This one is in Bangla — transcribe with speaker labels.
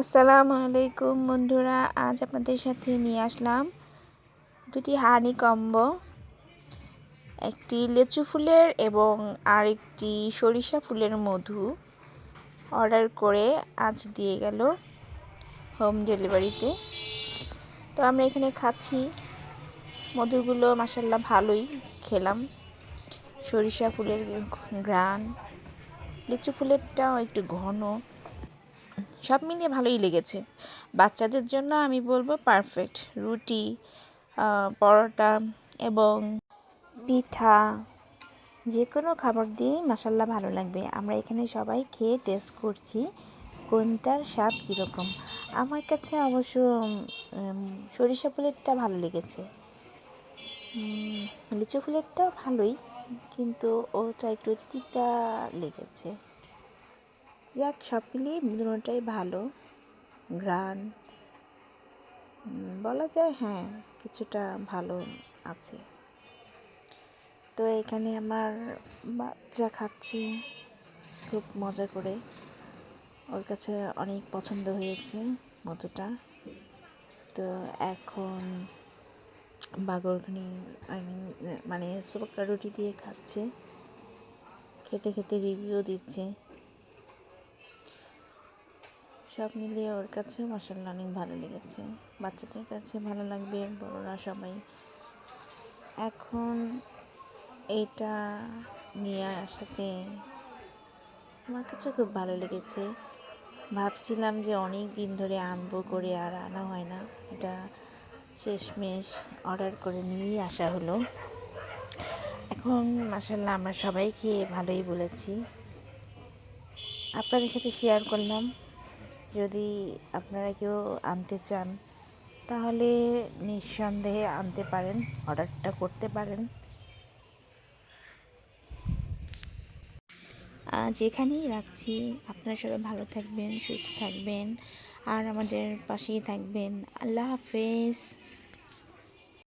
Speaker 1: আসসালামু আলাইকুম বন্ধুরা, আজ আপনাদের সাথে নিয়ে আসলাম দুটি হানি কম্বো, একটি লেচু ফুলের এবং আরেকটি সরিষা ফুলের মধু অর্ডার করে আজ দিয়ে গেল হোম ডেলিভারিতে। তো আমরা এখানে খাচ্ছি, মধুগুলো মাসাল্লাহ ভালোই খেলাম। সরিষা ফুলের ঘ্রাণ, লিচু ফুলেরটাও একটু ঘন। সব মিলিয়ে ভালোই লেগেছে। বাচ্চাদের জন্য আমি বলব পারফেক্ট রুটি পরোটা এবং পিঠা যে কোনো খাবার দিয়ে মশাল্লা ভালো লাগবে। আমরা এখানে সবাই খেয়ে টেস্ট করছি কোনটার স্বাদ কীরকম। আমার কাছে অবশ্য সরিষা ফুলেরটা ভালো লেগেছে। লিচু ফুলেরটাও ভালোই, কিন্তু ওটা একটু তিতা লেগেছে। যাক, সব মিলিয়ে দুটোটাই ভালো। ঘ্রাণ। বলা যায় হ্যাঁ কিছুটা ভালো আছে। তো এখানে আমার বাচ্চা খাচ্ছে। খুব মজা করে। ওর কাছে অনেক পছন্দ হয়েছে মধুটা। তো এখন বাগরখানি আমি মানে সোপকা রুটি দিয়ে খাচ্ছে। খেতে খেতে রিভিউ দিচ্ছে। সব মিলিয়ে ওর কাছে মশাল্লা অনেক ভালো লেগেছে। বাচ্চাদের কাছে ভালো লাগবে, বড়রা সবাই। এখন এটা নিয়ে আসাতে আমার কাছে খুব ভালো লেগেছে। ভাবছিলাম যে অনেক দিন ধরে আনব করে আর আনা হয় না। এটা শেষমেশ অর্ডার করে নিয়েই আসা হলো। এখন মাসাল্লাহ আমরা সবাই খেয়ে ভালোই বলেছি। আপনাদের সাথে শেয়ার করলাম। যদি আপনারা কেউ আনতে চান, তাহলে নিঃসন্দেহে আনতে পারেন, অর্ডারটা করতে পারেন। যেখানেই রাখছি, আপনারা সবাই ভালো থাকবেন, সুস্থ থাকবেন, আর আমাদের পাশেই থাকবেন। আল্লাহ হাফেজ।